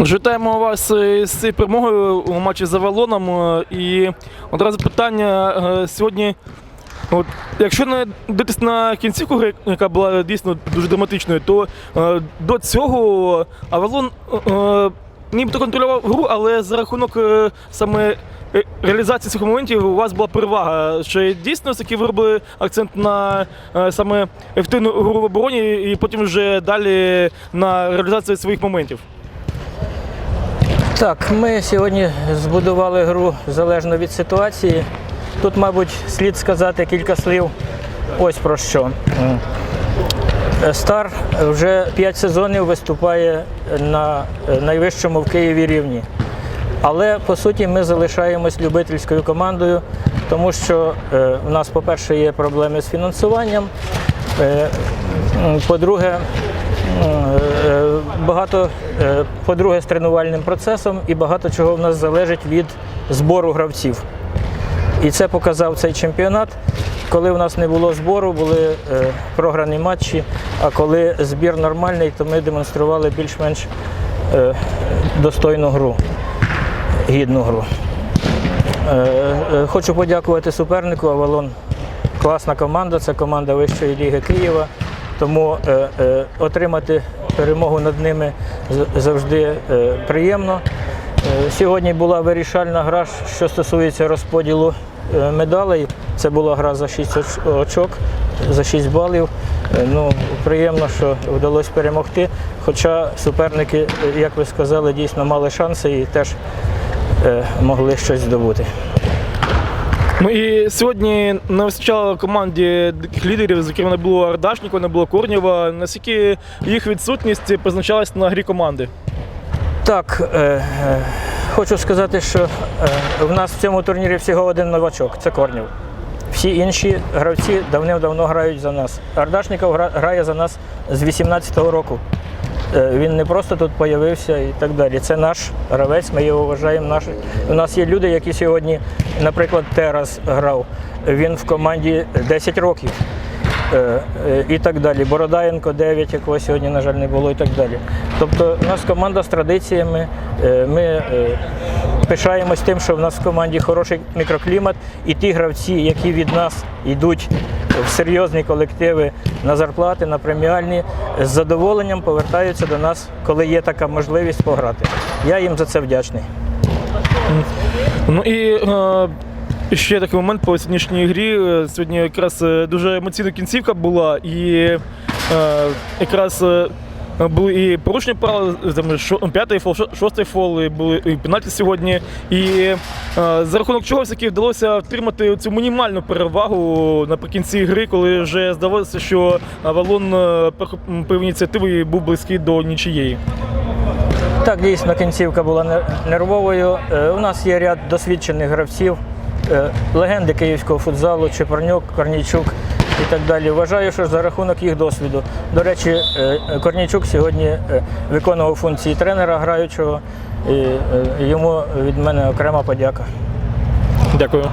Вітаємо вас е, з цією перемогою у матчі з Авалоном. е, І одразу питання е, сьогодні. От, якщо не дивитись на кінцівку яка була дійсно дуже драматичною, то е, до цього Авалон е, нібито контролював гру, але за рахунок е, саме реалізації цих моментів у вас була перевага. Чи дійсно таки ви робили акцент на е, саме ефективну гру в обороні і потім вже далі на реалізацію своїх моментів? Так, ми сьогодні збудували гру залежно від ситуації. Тут, мабуть, слід сказати кілька слів. Ось про що. Стар вже 5 сезонів виступає на найвищому в Києві рівні. Але по суті ми залишаємось любительською командою, тому що е, у нас, по-перше, є проблеми з фінансуванням. Е, по-друге, е, багато, е, по-друге, з тренувальним процесом і багато чого в нас залежить від збору гравців. І це показав цей чемпіонат. Коли в нас не було збору, були е, програні матчі, а коли збір нормальний, то ми демонстрували більш-менш е, достойну гру, гідну гру. Хочу подякувати супернику Авалон. Класна команда, це команда Вищої ліги Києва. Тому е, е, отримати перемогу над ними завжди е, приємно. Е, Сьогодні була вирішальна гра, що стосується розподілу е, медалей. Це була гра за 6 очок, за 6 балів. Е, Ну, приємно, що вдалося перемогти. Хоча суперники, е, як ви сказали, дійсно мали шанси і теж е, могли щось здобути. Ну і сьогодні не вистачало команді лідерів, з якими не було Ардашнікова, не було Корнєва. Наскільки їх відсутність позначалась на грі команди? Так, е, е, хочу сказати, що е, в нас в цьому турнірі всього один новачок це Корнів. Всі інші гравці давним-давно грають за нас. Ардашніков грає за нас з 18-го року. Е, Він не просто тут з'явився і так далі. Це наш гравець, ми його вважаємо. Наш... У нас є люди, які сьогодні, наприклад, Терас грав. Він в команді 10 років. Е, е, і так далі. Бородаєнко 9, якого сьогодні, на жаль, не було, і так далі. Тобто у нас команда з традиціями. е, Ми е, пишаємось тим, що в нас в команді хороший мікроклімат, і ті гравці, які від нас йдуть в серйозні колективи на зарплати, на преміальні, з задоволенням повертаються до нас, коли є така можливість пограти. Я їм за це вдячний. Ну і е, ще такий момент по сьогоднішній грі. Сьогодні якраз е, дуже емоційна кінцівка була, і е, якраз були і порушення правил, п'ятий фол, шо- шостий фол, і були і пенальті сьогодні. І е, за рахунок чого все-таки вдалося втримати цю мінімальну перевагу наприкінці гри, коли вже здавалося, що Авалон е, по ініціативі був близький до нічиєї. Так, дійсно, кінцівка була нервовою. Е, У нас є ряд досвідчених гравців, е, легенди київського футзалу, Чепарнюк, Корнійчук і так далі. Вважаю, що за рахунок їх досвіду. До речі, е, Корнійчук сьогодні е, виконував функції тренера граючого. І е, йому від мене окрема подяка. Дякую.